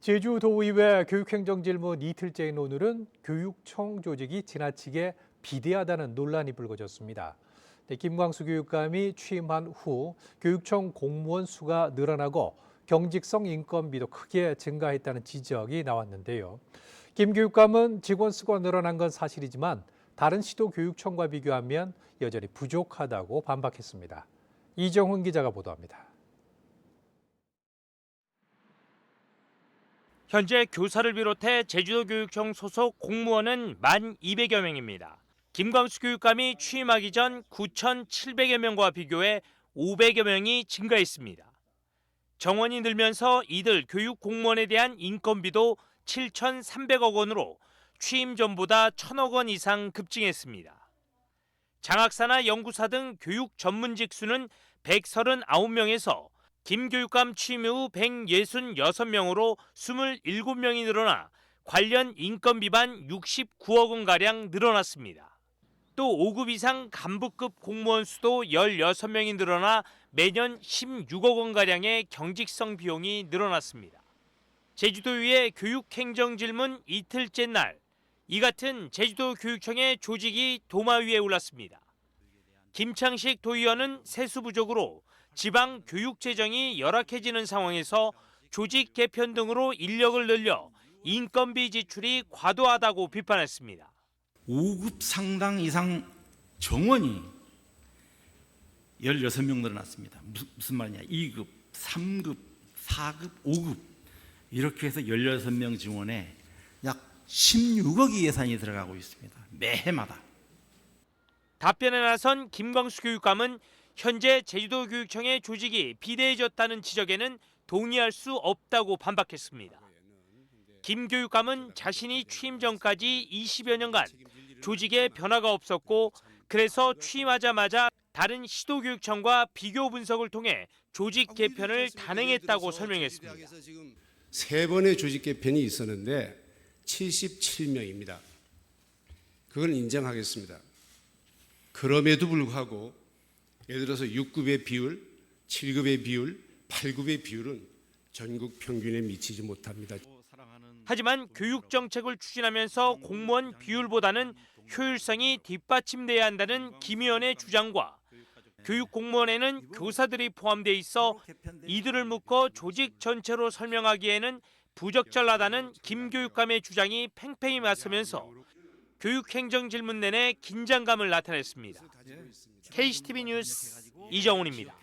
제주도의회 교육행정질문 이틀째인 오늘은 교육청 조직이 지나치게 비대하다는 논란이 불거졌습니다. 네, 김광수 교육감이 취임한 후 교육청 공무원 수가 늘어나고 경직성 인건비도 크게 증가했다는 지적이 나왔는데요. 김 교육감은 직원 수가 늘어난 건 사실이지만 다른 시도 교육청과 비교하면 여전히 부족하다고 반박했습니다. 이정훈 기자가 보도합니다. 현재 교사를 비롯해 제주도 교육청 소속 공무원은 만 200여 명입니다. 김광수 교육감이 취임하기 전 9,700여 명과 비교해 500여 명이 증가했습니다. 정원이 늘면서 이들 교육 공무원에 대한 인건비도 7,300억 원으로 취임 전보다 1,000억 원 이상 급증했습니다. 장학사나 연구사 등 교육 전문직 수는 139명에서 김 교육감 취임 후 166명으로 27명이 늘어나 관련 인건 비반 69억 원가량 늘어났습니다. 또 5급 이상 간부급 공무원 수도 16명이 늘어나 매년 16억 원가량의 경직성 비용이 늘어났습니다. 제주도의회 교육행정질문 이틀째 날, 이 같은 제주도 교육청의 조직이 도마 위에 올랐습니다. 김창식 도의원은 세수 부족으로 지방 교육 재정이 열악해지는 상황에서 조직 개편 등으로 인력을 늘려 인건비 지출이 과도하다고 비판했습니다. 5급 상당 이상 정원이 16명 늘어났습니다. 무슨, 무슨 말이냐? 2급, 3급, 4급, 5급 이렇게 해서 16명 증원에 약 16억의 예산이 들어가고 있습니다. 매해마다. 답변에 나선 김광수 교육감은 현재 제주도 교육청의 조직이 비대해졌다는 지적에는 동의할 수 없다고 반박했습니다. 김 교육감은 자신이 취임 전까지 20여 년간 조직에 변화가 없었고 그래서 취임하자마자 다른 시도교육청과 비교 분석을 통해 조직 개편을 단행했다고 설명했습니다. 세 번의 조직 개편이 있었는데 77명입니다. 그걸 인정하겠습니다. 그럼에도 불구하고 예를 들어서 6급의 비율, 7급의 비율, 8급의 비율은 전국 평균에 미치지 못합니다. 하지만 교육 정책을 추진하면서 공무원 비율보다는 효율성이 뒷받침돼야 한다는 김 의원의 주장과 교육 공무원에는 교사들이 포함돼 있어 이들을 묶어 조직 전체로 설명하기에는 부적절하다는 김 교육감의 주장이 팽팽히 맞서면서 교육 행정 질문 내내 긴장감을 나타냈습니다. KCTV 뉴스 이정훈입니다.